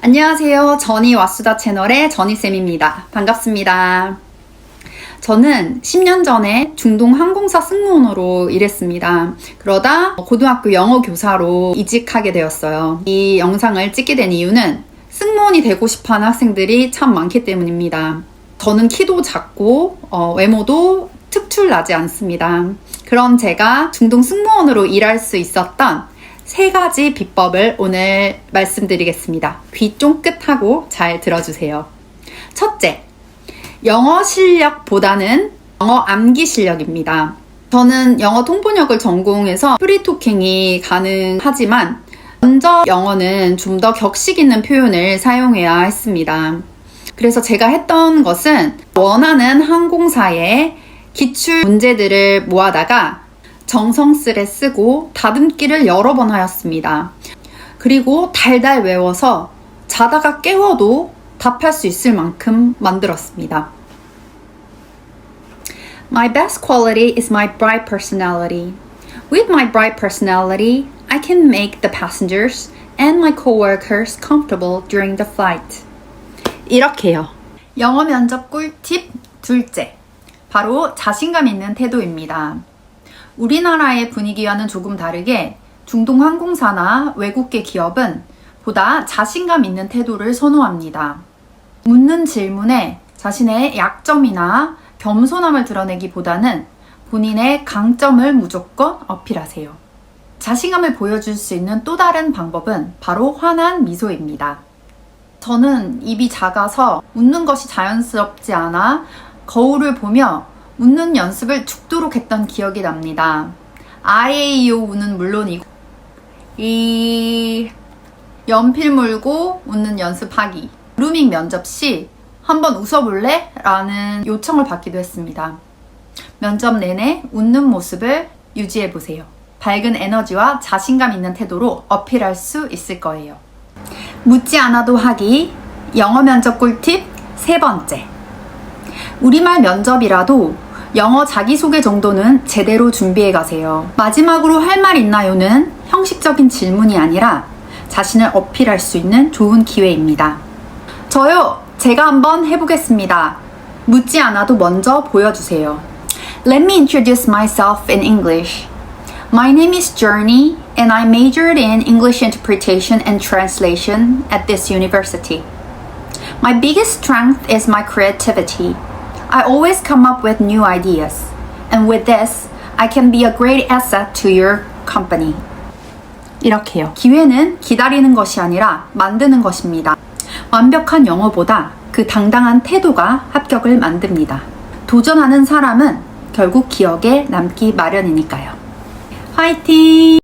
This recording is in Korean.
안녕하세요. 전이 와수다 채널의 전이쌤입니다. 반갑습니다. 저는 10년 전에 중동 항공사 승무원으로 일했습니다. 그러다 고등학교 영어 교사로 이직하게 되었어요. 이 영상을 찍게 된 이유는 승무원이 되고 싶어 하는 학생들이 참 많기 때문입니다. 저는 키도 작고 어, 외모도 특출나지 않습니다. 그런 제가 중동 승무원으로 일할 수 있었던 세 가지 비법을 오늘 말씀드리겠습니다. 귀 쫑긋하고 잘 들어주세요. 첫째, 영어 실력보다는 영어 암기 실력입니다. 저는 영어 통번역을 전공해서 프리토킹이 가능하지만 먼저 영어는 좀 더 격식 있는 표현을 사용해야 했습니다. 그래서 제가 했던 것은 원하는 항공사의 기출 문제들을 모아다가 정성스레 쓰고 다듬기를 여러 번 하였습니다. 그리고 달달 외워서 자다가 깨워도 답할 수 있을 만큼 만들었습니다. My best quality is my bright personality. With my bright personality, I can make the passengers and my coworkers comfortable during the flight. 이렇게요. 영어 면접 꿀팁 둘째. 바로 자신감 있는 태도입니다. 우리나라의 분위기와는 조금 다르게 중동 항공사나 외국계 기업은 보다 자신감 있는 태도를 선호합니다. 묻는 질문에 자신의 약점이나 겸손함을 드러내기보다는 본인의 강점을 무조건 어필하세요. 자신감을 보여줄 수 있는 또 다른 방법은 바로 환한 미소입니다. 저는 입이 작아서 웃는 것이 자연스럽지 않아 거울을 보며 웃는 연습을 죽도록 했던 기억이 납니다. 아에이오 우는 물론이고 이 연필 물고 웃는 연습하기 루밍 면접 시 한번 웃어볼래? 라는 요청을 받기도 했습니다. 면접 내내 웃는 모습을 유지해보세요. 밝은 에너지와 자신감 있는 태도로 어필할 수 있을 거예요. 묻지 않아도 하기 영어 면접 꿀팁 세 번째. 우리말 면접이라도 영어 자기소개 정도는 제대로 준비해 가세요. 마지막으로 할 말 있나요는 형식적인 질문이 아니라 자신을 어필할 수 있는 좋은 기회입니다. 저요, 제가 한번 해보겠습니다. 묻지 않아도 먼저 보여주세요. Let me introduce myself in English. My name is Journey, and I majored in English interpretation and translation at this university. My biggest strength is my creativity. I always come up with new ideas, and with this, I can be a great asset to your company. 이렇게요. 기회는 기다리는 것이 아니라 만드는 것입니다. 완벽한 영어보다 그 당당한 태도가 합격을 만듭니다. 도전하는 사람은 결국 기억에 남기 마련이니까요. 화이팅!